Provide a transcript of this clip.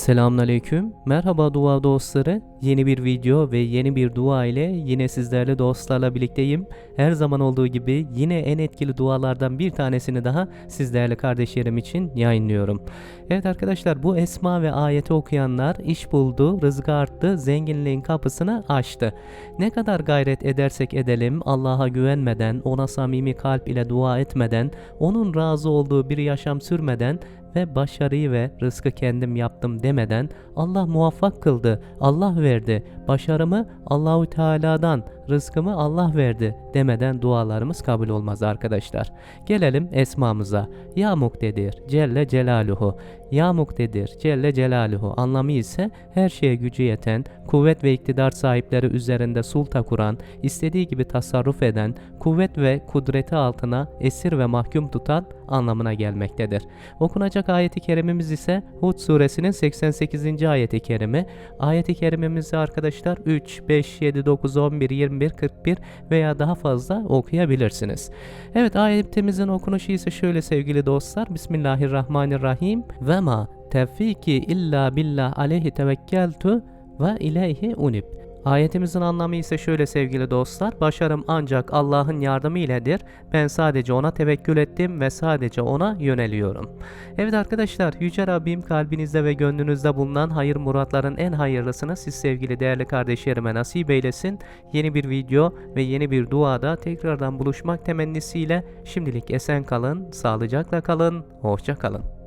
Selamünaleyküm. Merhaba dua dostları. Yeni bir video ve yeni bir dua ile yine sizlerle dostlarla birlikteyim. Her zaman olduğu gibi yine en etkili dualardan bir tanesini daha sizlerle kardeşlerim için yayınlıyorum. Evet arkadaşlar bu esma ve ayeti okuyanlar iş buldu, rızkı arttı, zenginliğin kapısını açtı. Ne kadar gayret edersek edelim Allah'a güvenmeden, ona samimi kalp ile dua etmeden, onun razı olduğu bir yaşam sürmeden ve başarıyı ve rızkı kendim yaptım demeden Allah muvaffak kıldı, Allah verdi. Başarımı Allahü Teala'dan, rızkımı Allah verdi demeden dualarımız kabul olmaz arkadaşlar. Gelelim esmamıza. Ya Muktedir, Celle Celaluhu. Ya Muktedir, Celle Celaluhu anlamı ise her şeye gücü yeten, kuvvet ve iktidar sahipleri üzerinde sulta kuran, istediği gibi tasarruf eden, kuvvet ve kudreti altına esir ve mahkum tutan anlamına gelmektedir. Okunacak ayeti kerimemiz ise Hud suresinin 88. ayeti kerime. Ayeti kerimemizi arkadaşlar 3, 5, 7, 9, 11, 21, 41 veya daha fazla okuyabilirsiniz. Evet ayetimizin okunuşu ise şöyle sevgili dostlar. Bismillahirrahmanirrahim. Ve ma tevfiki illa billah aleyhi tevekkeltu ve ileyhi unib. Ayetimizin anlamı ise şöyle sevgili dostlar. Başarım ancak Allah'ın yardımı iledir. Ben sadece ona tevekkül ettim ve sadece ona yöneliyorum. Evet arkadaşlar Yüce Rabbim kalbinizde ve gönlünüzde bulunan hayır muratların en hayırlısını siz sevgili değerli kardeşlerime nasip eylesin. Yeni bir video ve yeni bir duada tekrardan buluşmak temennisiyle şimdilik esen kalın, sağlıcakla kalın, hoşça kalın.